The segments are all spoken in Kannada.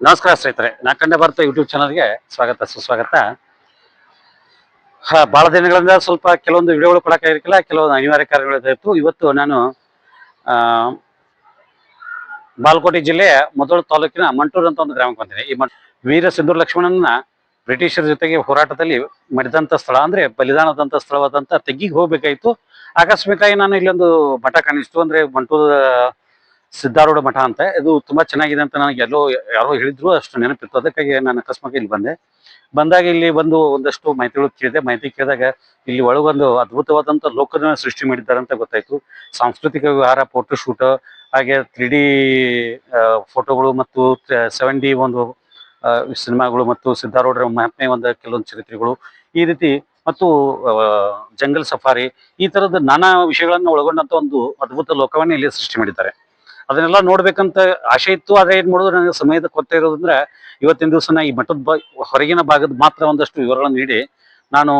ನಮಸ್ಕಾರ ಸ್ನೇಹಿತರೆ ನಾಕಂಡ ಭಾರತ ಯೂಟ್ಯೂಬ್ ಚಾನಲ್ಗೆ ಸ್ವಾಗತ, ಸುಸ್ವಾಗತ. ಬಹಳ ದಿನಗಳಿಂದ ಸ್ವಲ್ಪ ಕೆಲವೊಂದು ವಿಡಿಯೋಗಳು ಕೊಡೋಕ್ಕಾಗಿರ್ಕಿಲ್ಲ ಕೆಲವೊಂದು ಅನಿವಾರ್ಯ ಕಾರ್ಯಗಳಿತ್ತು ಇವತ್ತು ನಾನು ಬಾಲ್ಕೋಟೆ ಜಿಲ್ಲೆಯ ಮೊದಲು ತಾಲೂಕಿನ ಮಂಟೂರು ಅಂತ ಒಂದು ಗ್ರಾಮಕ್ಕೆ ಬಂದಿದೆ ಈ ವೀರ ಸಿಂಧೂರ್ ಲಕ್ಷ್ಮಣನ ಬ್ರಿಟಿಷರ ಜೊತೆಗೆ ಹೋರಾಟದಲ್ಲಿ ಮಡಿದಂತ ಸ್ಥಳ ಅಂದ್ರೆ ಬಲಿದಾನದಂತ ಸ್ಥಳವಾದಂತ ತೆಗ್ಗಿಗೆ ಹೋಗ್ಬೇಕಾಯ್ತು. ಆಕಸ್ಮಿಕವಾಗಿ ನಾನು ಇಲ್ಲೊಂದು ಮಠ ಕಾಣಿಸ್ತು ಅಂದ್ರೆ ಮಂಟೂರು ಸಿದ್ಧಾರೂಢ ಮಠ ಅಂತ. ಇದು ತುಂಬಾ ಚೆನ್ನಾಗಿದೆ ಅಂತ ನನಗೆ ಎಲ್ಲೋ ಯಾರೋ ಹೇಳಿದ್ರು, ಅಷ್ಟು ನೆನಪಿತ್ತು. ಅದಕ್ಕಾಗಿ ನಾನು ಅಕಸ್ಮಾತ್ ಇಲ್ಲಿ ಬಂದೆ. ಬಂದಾಗ ಇಲ್ಲಿ ಬಂದು ಒಂದಷ್ಟು ಮಾಹಿತಿಗಳು ಕೇಳಿದೆ. ಮಾಹಿತಿ ಕೇಳಿದಾಗ ಇಲ್ಲಿ ಒಳಗೊಂದು ಅದ್ಭುತವಾದಂತ ಲೋಕದ ಸೃಷ್ಟಿ ಮಾಡಿದ್ದಾರೆ ಅಂತ ಗೊತ್ತಾಯ್ತು. ಸಾಂಸ್ಕೃತಿಕ ವಿಹಾರ ಫೋಟೋ ಶೂಟ್ ಹಾಗೆ ತ್ರೀ ಡಿ ಫೋಟೋಗಳು ಮತ್ತು ಸೆವೆನ್ ಡಿ ಒಂದು ಸಿನಿಮಾಗಳು ಮತ್ತು ಸಿದ್ಧಾರೂಢರ ಮಹಾತ್ಮೆ ಒಂದು ಕೆಲವೊಂದು ಚರಿತ್ರೆಗಳು ಈ ರೀತಿ ಮತ್ತು ಜಂಗಲ್ ಸಫಾರಿ ಈ ತರದ ನಾನಾ ವಿಷಯಗಳನ್ನು ಒಳಗೊಂಡಂತ ಒಂದು ಅದ್ಭುತ ಲೋಕವನ್ನೇ ಇಲ್ಲಿ ಸೃಷ್ಟಿ ಮಾಡಿದ್ದಾರೆ. ಅದನ್ನೆಲ್ಲ ನೋಡ್ಬೇಕಂತ ಆಸೆ ಇತ್ತು, ಆದ್ರೆ ಏನ್ ಮಾಡೋದು? ನನಗೆ ಸಮಯದ ಕೊರತೆ ಇರೋದಂದ್ರೆ ಇವತ್ತಿನ ದಿವಸ ಈ ಮಠದ ಹೊರಗಿನ ಭಾಗದ ಮಾತ್ರ ಒಂದಷ್ಟು ವಿವರಗಳನ್ನು ನೀಡಿ. ನಾನು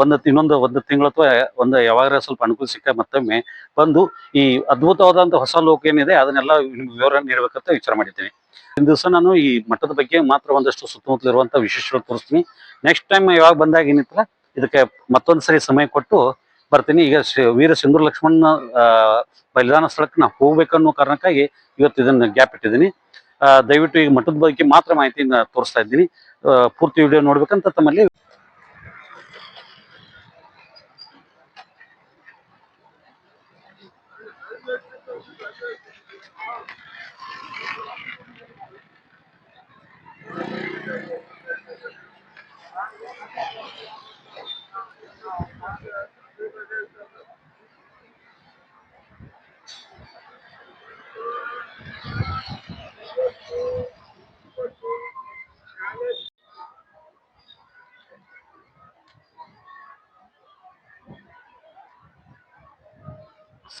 ಒಂದು ಇನ್ನೊಂದು ಒಂದು ತಿಂಗಳು ಅಥವಾ ಒಂದು ಯಾವಾಗ ಸ್ವಲ್ಪ ಅನುಕೂಲ ಸಿಕ್ಕ ಮತ್ತೊಮ್ಮೆ ಬಂದು ಈ ಅದ್ಭುತವಾದಂತ ಹೊಸ ಲೋಕ ಏನಿದೆ, ಅದನ್ನೆಲ್ಲ ವಿವರ ನೀಡಬೇಕಂತ ವಿಚಾರ ಮಾಡಿದ್ದೀನಿ. ಇಂದು ದಿವಸ ನಾನು ಈ ಮಠದ ಬಗ್ಗೆ ಮಾತ್ರ ಒಂದಷ್ಟು ಸುತ್ತಮುತ್ತಲು ಇರುವಂತ ವಿಶೇಷಗಳು ತೋರಿಸ್ತೀನಿ. ನೆಕ್ಸ್ಟ್ ಟೈಮ್ ಯಾವಾಗ ಬಂದಾಗ ಏನಿತ್ತಲ್ಲ, ಇದಕ್ಕೆ ಮತ್ತೊಂದು ಸರಿ ಸಮಯ ಕೊಟ್ಟು ಬರ್ತೀನಿ. ಈಗ ವೀರ ಸಿಂಧೂರ್ ಲಕ್ಷ್ಮಣ ಬಲಿದಾನ ಸ್ಥಳಕ್ಕೆ ನಾವು ಹೋಗ್ಬೇಕನ್ನೋ ಕಾರಣಕ್ಕಾಗಿ ಇವತ್ತು ಇದನ್ನ ಗ್ಯಾಪ್ ಇಟ್ಟಿದ್ದೀನಿ. ದಯವಿಟ್ಟು ಈಗ ಮಠದ ಬಗ್ಗೆ ಮಾತ್ರ ಮಾಹಿತಿನ ತೋರಿಸ್ತಾ ಇದ್ದೀನಿ. ಪೂರ್ತಿ ವಿಡಿಯೋ ನೋಡ್ಬೇಕಂತ ತಮ್ಮಲ್ಲಿ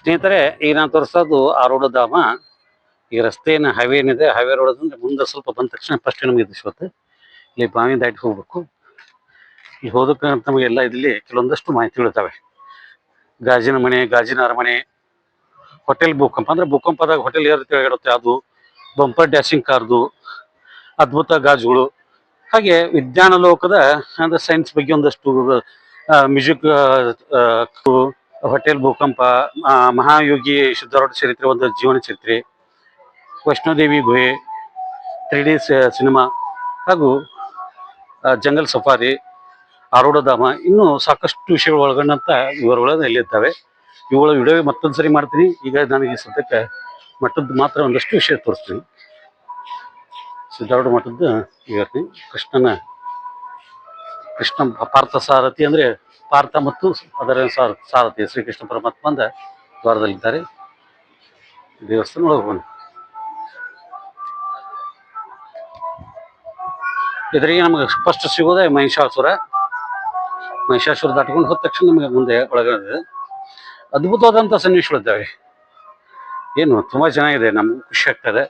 ಸ್ನೇಹಿತರೆ, ಈಗ ನಾನು ತೋರಿಸೋದು ಆರೋಢ ಧಾಮ. ಈ ರಸ್ತೆನ ಹೈವೇ ಏನಿದೆ ಹೈವೇ ರೋಡ್ ಅಂದ್ರೆ ಮುಂದೆ ಸ್ವಲ್ಪ ಬಂದ ತಕ್ಷಣ ಫಸ್ಟ್ ನಮಗೆ ಇದು ಇಲ್ಲಿ ಬಾವಿ ದಾಟಿ ಹೋಗ್ಬೇಕು. ಇಲ್ಲಿ ಹೋದಕ್ಕೆ ನಮಗೆಲ್ಲ ಇಲ್ಲಿ ಕೆಲವೊಂದಷ್ಟು ಮಾಹಿತಿ ಇದ್ದಾವೆ. ಗಾಜಿನ ಮನೆ, ಗಾಜಿನ ಅರಮನೆ ಹೋಟೆಲ್ ಭೂಕಂಪ. ಅಂದ್ರೆ ಭೂಕಂಪದಾಗ ಹೋಟೆಲ್ ಯಾವ ಇರುತ್ತೆ ಅದು ಬಂಪರ್ ಡ್ಯಾಶಿಂಗ್ ಕಾರ್ದು ಅದ್ಭುತ ಗಾಜುಗಳು. ಹಾಗೆ ವಿಜ್ಞಾನ ಲೋಕದ ಅಂದ್ರೆ ಸೈನ್ಸ್ ಬಗ್ಗೆ ಒಂದಷ್ಟು ಮ್ಯೂಸಿಕ್ ಹೋಟೆಲ್ ಭೂಕಂಪ ಮಹಾಯೋಗಿ ಸಿದ್ಧಾರೂಢ ಚರಿತ್ರೆ, ಒಂದು ಜೀವನ ಚರಿತ್ರೆ, ವೈಷ್ಣೋದೇವಿ ಗುಹೆ ತ್ರೀ ಡಿ ಸಿನಿಮಾ, ಹಾಗೂ ಜಂಗಲ್ ಸಫಾರಿ ಆರೋಢಧಾಮ ಇನ್ನೂ ಸಾಕಷ್ಟು ವಿಷಯಗಳು ಒಳಗೊಂಡಂತ ವಿವರಗಳು ಇಲ್ಲಿರ್ತವೆ ಇವುಗಳ ವಿಡಿಯೋ ಮತ್ತೊಂದು ಸರಿ ಮಾಡ್ತೀನಿ. ಈಗ ನನಗೆ ಸದ್ಯಕ್ಕೆ ಮಠದ ಮಾತ್ರ ಒಂದಷ್ಟು ವಿಷಯ ತೋರಿಸ್ತೀನಿ. ಸಿದ್ಧಾರೂಢ ಮಠದ ಹೇಳ್ತೀನಿ. ಕೃಷ್ಣನ, ಕೃಷ್ಣ ಪಾರ್ಥ ಸಾರಥಿ ಅಂದ್ರೆ ಪಾರ್ಥ ಮತ್ತು ಅದರ ಸಾರ, ಸಾರಥಿ ಶ್ರೀಕೃಷ್ಣ ಪರಮಾತ್ಮಂದ ದ್ವಾರದಲ್ಲಿದ್ದಾರೆ. ದೇವಸ್ಥಾನ ಹೋಗೋಣ ಇದರಿಗೆ ನಮಗೆ ಸ್ಪಷ್ಟ ಸಿಗೋದೇ ಮಹಿಷಾಸುರ. ಮಹಿಷಾಸುರ ದಾಟ್ಕೊಂಡು ಹೋದ ತಕ್ಷಣ ನಮಗೆ ಮುಂದೆ ಒಳಗಡೆ ಅದ್ಭುತವಾದಂಥ ಸನ್ನಿವೇಶಗಳಿದ್ದಾವೆ ಏನು ತುಂಬಾ ಚೆನ್ನಾಗಿದೆ, ನಮಗೂ ಖುಷಿ ಆಗ್ತದೆ.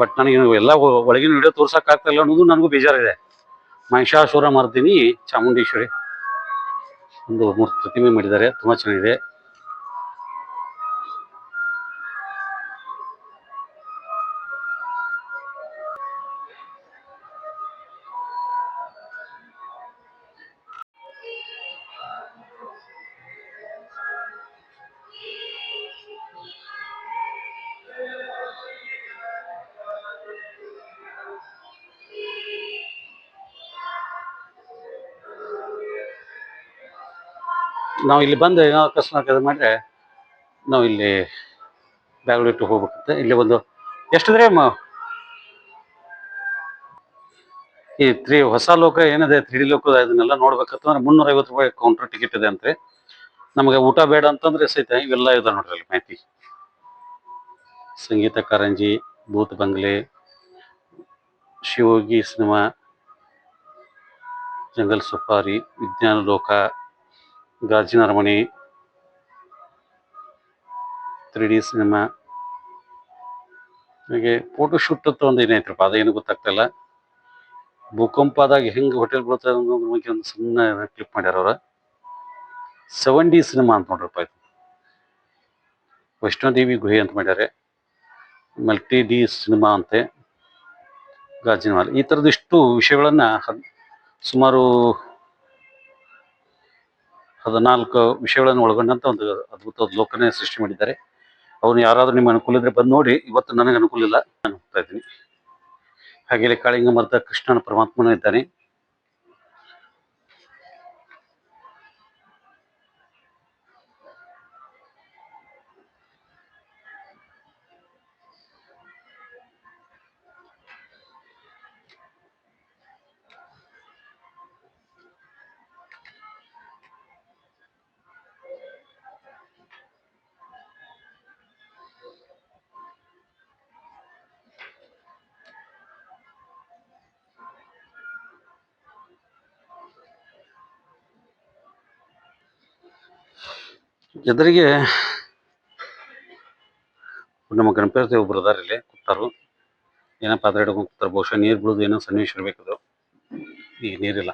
ಬಟ್ ನನಗೆ ಎಲ್ಲ ಒಳಗಿನ ವಿಡಿಯೋ ತೋರ್ಸಕ್ ಇಲ್ಲ ಅನ್ನೋದು ನನಗೂ ಬೇಜಾರಿದೆ. ಮಹಿಷಾಸುರ ಮರ್ದಿನಿ ಚಾಮುಂಡೇಶ್ವರಿ. ಒಂದು ಮೂರ್ತಿ ಪ್ರತಿಮೆ ಮಾಡಿದ್ದಾರೆ. ತುಂಬಾ ಚೆನ್ನಾಗಿದೆ. ನಾವು ಇಲ್ಲಿ ಬಂದು ಏನೋ ಅಕಸ್ಮಾತ್ ಇದು ಮಾಡಿದ್ರೆ ನಾವು ಇಲ್ಲಿ ಬ್ಯಾಗ್ಳು ಇಟ್ಟು ಹೋಗ್ಬೇಕಂತೆ. ಇಲ್ಲಿ ಒಂದು ಎಷ್ಟಿದ್ರೆ ಈ ತ್ರೀ ಹೊಸ ಲೋಕ ಏನಿದೆ ತ್ರೀ ಡಿ ಲೋಕ ಇದನ್ನೆಲ್ಲ ನೋಡ್ಬೇಕಂತಂದ್ರೆ ಮುನ್ನೂರ ಐವತ್ತು ರೂಪಾಯಿ ಕೌಂಟರ್ ಟಿಕೆಟ್ ಇದೆ ಅಂತ. ನಮಗೆ ಊಟ ಬೇಡ ಅಂತಂದ್ರೆ ಸಹಿತ ಇವೆಲ್ಲ ಇದೆ ನೋಡ್ರಿ ಅಲ್ಲಿ ಮಾಹಿತಿ. ಸಂಗೀತ, ಕಾರಂಜಿ, ಭೂತ್ ಬಂಗ್ಲೆ, ಶಿವೋಗಿ ಸಿನಿಮಾ, ಜಂಗಲ್ ಸಫಾರಿ, ವಿಜ್ಞಾನ ಲೋಕ ಗಾಜಿನ ಅರಮನೆ. ತ್ರೀ ಡಿ ಸಿನಿಮಾ ಹಾಗೆ ಫೋಟೋ ಶೂಟ್ ಅಂತ ಒಂದು ಏನೈತ್ರಪ್ಪ ಅದೇನು ಗೊತ್ತಾಗ್ತಾ ಇಲ್ಲ. ಭೂಕಂಪದಾಗ ಹೆಂಗ್ ಹೋಟೆಲ್ ಬೀಳ್ತದೆ ಅನ್ನೋದ್ರ ಬಗ್ಗೆ ಒಂದು ಸಣ್ಣ ಕ್ಲಿಪ್ ಮಾಡ್ಯಾರ ಅವ್ರ. ಸೆವೆನ್ ಡಿ ಸಿನಿಮಾ ಅಂತ ನೋಡ್ರಪ್ಪ ಇದು. ವೈಷ್ಣೋದೇವಿ ಗುಹೆ ಅಂತ ಮಾಡ್ಯಾರೆ. ಮಲ್ಟಿ ಡಿ ಸಿನಿಮಾ ಅಂತೆ. ಗಾಜಿನ ಮಾಲ್. ಈ ಥರದಿಷ್ಟು ವಿಷಯಗಳನ್ನು ಸುಮಾರು ಹದಿನಾಲ್ಕು ವಿಷಯಗಳನ್ನು ಒಳಗೊಂಡಂತ ಒಂದು ಅದ್ಭುತವಾದ ಲೋಕನೇ ಸೃಷ್ಟಿ ಮಾಡಿದ್ದಾರೆ. ಅವನು ಯಾರಾದ್ರೂ ನಿಮ್ಮ ಅನುಕೂಲ ಇದ್ರೆ ಬಂದು ನೋಡಿ, ಇವತ್ತು ನನಗೆ ಅನುಕೂಲ ಇಲ್ಲ, ನಾನು ಹೋಗ್ತಾ ಇದ್ದೀನಿ. ಹಾಗೆ ಕಾಳಿಂಗ ಮರದ ಕೃಷ್ಣನ ಪರಮಾತ್ಮನೂ ಇದ್ದಾನೆ. ಎದುರಿಗೆ ನಮ್ಮ ಗಣಪತಿ ಒಬ್ರು ಅದಾರ ಇಲ್ಲಿ ಕೂತಾರು ಏನೋ ಪಾತ್ರೆ ಹಿಡ್ಕೊಂಡು ಕೂತಾರ ಬಹುಶಃ ನೀರು ಬಿಡೋದು ಏನೋ ಸನ್ನಿವೇಶ ಇರಬೇಕದು ಈಗ ನೀರಿಲ್ಲ.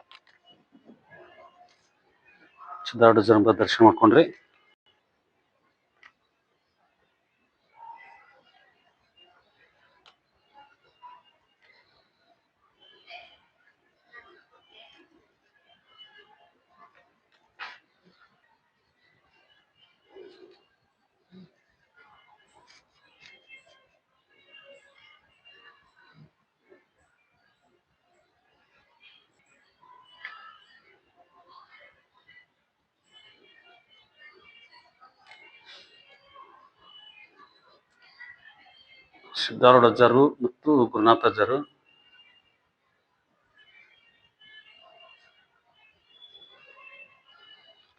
ಸಿದ್ಧಾರ್ಥ ಜನ ದರ್ಶನ ಮಾಡ್ಕೊಂಡ್ರಿ. ಸಿದ್ಧಾರೂಢಾಚಾರ್ಯರು ಮತ್ತು ಗುರುನಾಥಾಚಾರ್ಯರು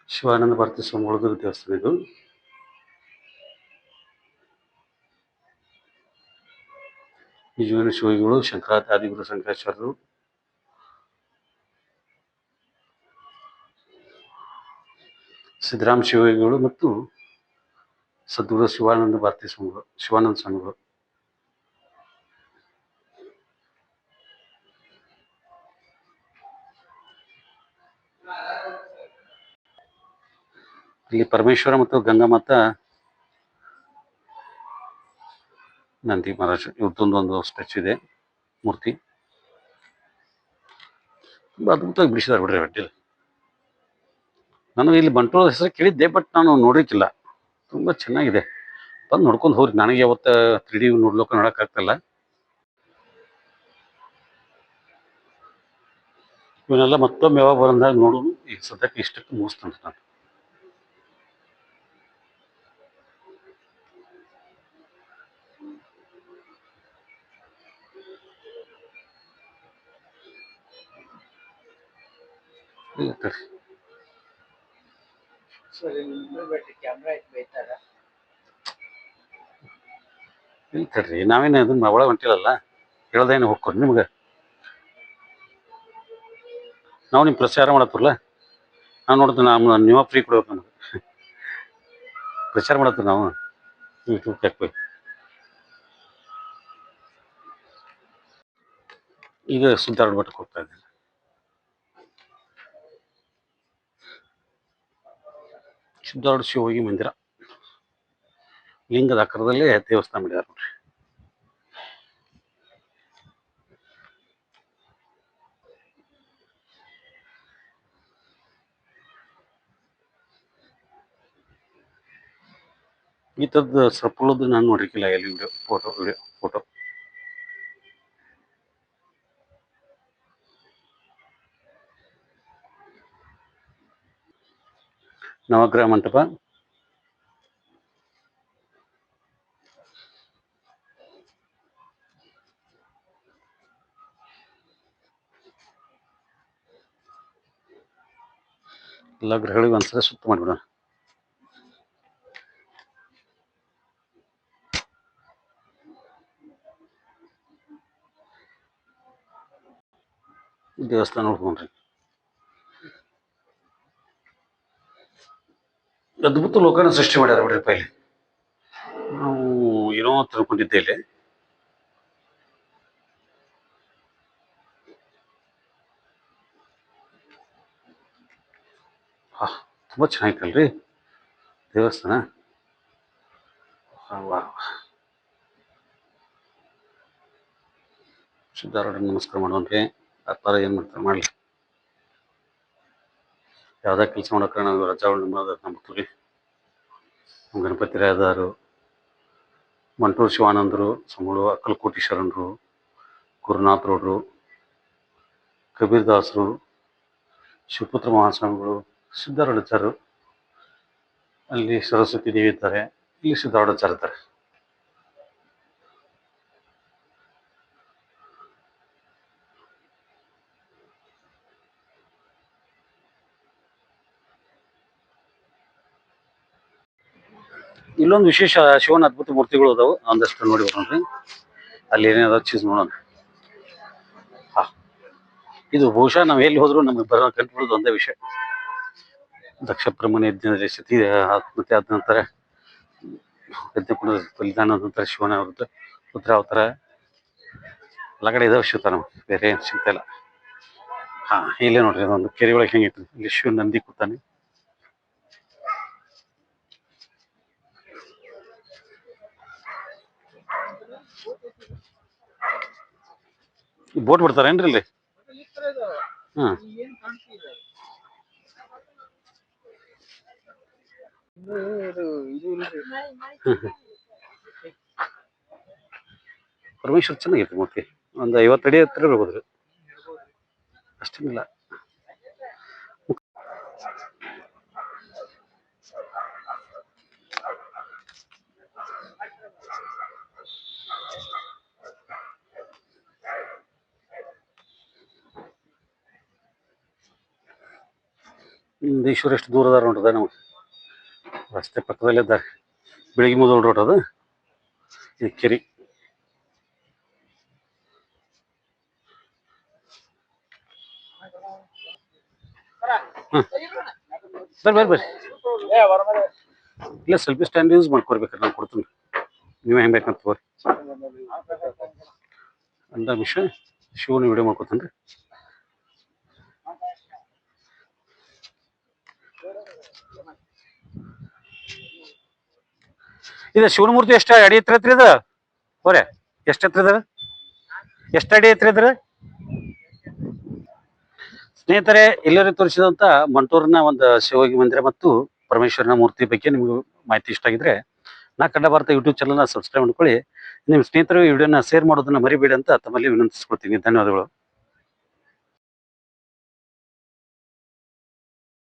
ಶಿವಾನಂದ ಭಾರತಿ ಸ್ವಾಮಿಗಳದ್ದು ದೇವಸ್ಥಾನ ಇದು. ನಿಜವಾದ ಶಿವಗಳು ಶಂಕರಾಚಾರ್ಯ ಆದಿಗುರು ಶಂಕರಾಚಾರ್ಯರು ಸಿದ್ದರಾಮ ಶಿವಗಳು ಮತ್ತು ಸದ್ಗುರು ಶಿವಾನಂದ ಭಾರತಿ ಸ್ವಾಮಿಗಳು, ಶಿವಾನಂದ ಸ್ವಾಮಿಗಳು. ಇಲ್ಲಿ ಪರಮೇಶ್ವರ ಮತ್ತು ಗಂಗಾಮಾತ ನಂದಿ ಮಹಾರಾಜ್ ಇವ್ರದ್ದೊಂದು ಒಂದು ಸ್ಟೆಚ್ ಇದೆ, ಮೂರ್ತಿ. ತುಂಬ ಅದ್ಭುತವಾಗಿ ಬಿಡಿಸಿದಾರೆ ಬಿಡ್ರಿ ಅಡ್ಡಿಲ್ಲ ನಾನು ಇಲ್ಲಿ ಬಂಟೋಳ ಹೆಸರು ಕೇಳಿದ್ದೆ ಬಟ್ ನಾನು ನೋಡಿಕ್ಕಿಲ್ಲ ತುಂಬ ಚೆನ್ನಾಗಿದೆ. ಬಂದು ನೋಡ್ಕೊಂಡು ಹೋಗ್ರಿ. ನನಗೆ ಯಾವತ್ತ ತ್ರೀ ಡಿ ನೋಡ್ಲಿಕ್ಕೆ ನೋಡೋಕ್ಕಾಗ್ತಲ್ಲ ಇವನ್ನೆಲ್ಲ ಮತ್ತೊಮ್ಮೆ ಯಾವಾಗ ಬಂದಾಗ ನೋಡೋದು ಈಗ ಸದ್ಯಕ್ಕೆ ಇಷ್ಟಕ್ಕೆ ಮುಗಿಸ್ತಾನೆ ನಾನು. ಇಲ್ಲ ತಡ್ರಿ ನಾವೇನು ಅದನ್ನ ಒಳಗೆ ಹೊಂಟಿಲ್ಲಲ್ಲ ಹೇಳ್ದೇನು ಹೋಗ್ಕೊರಿ ನಿಮ್ಗೆ. ನಾವು ನಿಮ್ಮ ಪ್ರಚಾರ ಮಾಡತ್ತಲ್ಲ ನಾವು ನೋಡ್ತೀವಿ ನಾವು ನೀವ ಫ್ರೀ ಕೊಡ್ಬೇಕು ನಮ್ಗೆ. ಪ್ರಚಾರ ಮಾಡತ್ತೀವಿ ನಾವು? ಯೂಟ್ಯೂಬ್ ಹಾಕ್ಬೇಕು. ಈಗ ಸುಧಾರಣ ಮಠಕ್ಕೆ ಹೋಗ್ತಾ ಇದ್ದೀನಿ. ಸಿದ್ಧಾರೂಢ ಶಿವಯೋಗಿ ಮಂದಿರ. ಲಿಂಗದ ಆಕಾರದಲ್ಲೇ ದೇವಸ್ಥಾನ ಮಾಡಿದ್ದಾರೆ ನೋಡ್ರಿ. ಈ ಥರದ್ದು ಸರ್ಪುಳದ್ದು ನಾನು ನೋಡಿರ್ಕಿಲ್ಲ ಎಲ್ಲಿ ವಿಡಿಯೋ ಫೋಟೋ ವಿಡಿಯೋ ಫೋಟೋ ನವಗ್ರಹ ಮಂಟಪ. ಎಲ್ಲ ಗ್ರಹಗಳಿಗೆ ಒಂದ್ಸಲ ಸುತ್ತ ಮಾಡಿಬಿಡೋಣ. ದೇವಸ್ಥಾನ ನೋಡ್ಕೊಂಡ್ರಿ. ಅದ್ಭುತ ಲೋಕನ ಸೃಷ್ಟಿ ಮಾಡ್ಯಾರ ಬಿಡ್ರಿಪ್ಪ ಇಲ್ಲಿ ನಾವು ಏನೋ ತಿಳ್ಕೊಂಡಿದ್ದೆ ಇಲ್ಲಿ. ತುಂಬ ಚೆನ್ನಾಗಿತ್ತಲ್ರಿ ದೇವಸ್ಥಾನ. ಸಿದ್ಧಾರೂಢ ನಮಸ್ಕಾರ ಮಾಡುವಂತೆ. ಅಪ್ಪಾರ ಏನು ಮಾಡ್ತಾರೆ ಮಾಡಲಿ. ಯಾವುದೇ ಕೆಲಸ ಮಾಡೋಕೆ ನಾವು ರಜಾವಳಿ ನಂಬ್ತೀವಿ ನಮ್ಮ ಗಣಪತಿ ರಾಯದಾರು ಮಂಟೂರು ಶಿವಾನಂದರು ಸಮೂಳು ಅಕ್ಕಲಕೋಟೀಶ್ವರನರು ಕಬೀರ್ ದಾಸರು ಶಿವಪುತ್ರ ಮಹಾಸ್ವಾಮಿಗಳು ಸಿದ್ಧಾರೂಢಾಚಾರ್ಯರು ಅಲ್ಲಿ ಸರಸ್ವತಿ ದೇವಿ ಇದ್ದಾರೆ, ಇಲ್ಲಿ ಸಿದ್ಧಾರೂಢಾಚಾರ್ಯ ಇದ್ದಾರೆ. ಇಲ್ಲೊಂದು ವಿಶೇಷ ಶಿವನ ಅದ್ಭುತ ಮೂರ್ತಿಗಳು ಅದಾವ. ಒಂದಷ್ಟು ನೋಡಿ ಬರ್ರಿ ಅಲ್ಲಿ ಏನೇನದ ಚೀಸ್ ನೋಡೋಣ. ಇದು ಬಹುಶಃ ನಾವು ಎಲ್ಲಿ ಹೋದ್ರು ನಮಗೆ ಬರೋ ಕಂಡುಬಿಡೋದು ಒಂದೇ ವಿಷಯ. ದಕ್ಷ ಪ್ರಮಾಣ ಯಜ್ಞದಲ್ಲಿ ಸತಿ ಆತ್ಮಹತ್ಯೆ ಆದ ನಂತರ ಯಜ್ಞಕುಂಡ ಬಲಿದಾನ ನಂತರ ಶಿವನ ಅವ್ರದ್ದು ರುದ್ರಾವತಾರ ಅವತಾರ. ಕಡೆ ಇದಾವೆ ಶಿವತ ನಮಗೆ ಬೇರೆ ಏನು ಸಿಗ್ತಾ ಇಲ್ಲ. ಹಾ, ಇಲ್ಲೇ ನೋಡ್ರಿ ಒಂದು ಕೆರೆ ಒಳಗೆ ಹೆಂಗಿತ್ತು ಇಲ್ಲಿ ಶಿವ ನಂದಿ ಕೂತಾನೆ. ಬೋಟ್ ಬಿಡ್ತಾರೇನ್ರಿ ಇಲ್ಲಿ? ಹಾ. ಕಾಣ್ತಿದೆ ಇದು ಇದು ಇದು ಇಲ್ರಿ ಪರಮೇಶ್ವರ್ ಚೆನ್ನಾಗಿತ್ತು ಮೂರ್ತಿ ಒಂದು ಐವತ್ತು ಅಡಿ ಹತ್ರ ಇರ್ಬೋದ್ರಿ. ಅಷ್ಟೇನಿಲ್ಲ ಈಶ್ವರ ಎಷ್ಟು ದೂರ ಅದಾರ ನೋಡ್ರಿ ನಾವು. ರಸ್ತೆ ಪಕ್ಕದಲ್ಲೇ ಇದ್ದಾರೆ ಬೆಳಿಗ್ಗೆ ಮೊದಲು ರೋಡ್ ಅದು. ಈ ಕೆರಿ. ಬರ್ರಿ ಬರ್ರಿ ಬರ್ರಿ. ಇಲ್ಲ ಸೆಲ್ಫಿ ಸ್ಟ್ಯಾಂಡ್ ಯೂಸ್ ಮಾಡ್ಕೊಡ್ಬೇಕಾರೆ ನಾನು ಕೊಡ್ತೀನಿ. ನೀವು ಹೆಂಗೆ ಬೇಕಂತ ತಗೋರಿ. ಅಂದ ವಿಷಯ ಶಿವನ ವಿಡಿಯೋ ಮಾಡ್ಕೊತೀನಿ ರೀ ಇದು ಶಿವನ ಮೂರ್ತಿ ಎಷ್ಟು ಅಡಿ ಎತ್ತರ ಐತ್ರಿ ಇದು? ಹೋರೆ, ಎಷ್ಟು ಎತ್ತರ ಇದ್ರ ಎಷ್ಟು ಅಡಿ ಐತ್ರಿ ಇದ್ರ ಸ್ನೇಹಿತರೆ ಎಲ್ಲರೂ ತೋರಿಸಿದಂತ ಮಂಟೂರಿನ ಒಂದು ಶಿವಗಿ ಮಂದಿರ ಮತ್ತು ಪರಮೇಶ್ವರನ ಮೂರ್ತಿ ಬಗ್ಗೆ ನಿಮ್ಗೆ ಮಾಹಿತಿ ಇಷ್ಟ ಆಗಿದ್ರೆ ನಾ ಕನ್ನಡ ಭಾರತ ಯೂಟ್ಯೂಬ್ ಚಾನಲ್ನ ಸಬ್ಸ್ಕ್ರೈಬ್ ಮಾಡ್ಕೊಳ್ಳಿ. ನಿಮ್ಮ ಸ್ನೇಹಿತರು ಈ ವಿಡಿಯೋನ ಶೇರ್ ಮಾಡೋದನ್ನ ಮರಿಬೇಡಿ ಅಂತ ತಮ್ಮಲ್ಲಿ ವಿನಂತಿಸ್ಕೊಳ್ತೀನಿ. ಧನ್ಯವಾದಗಳು.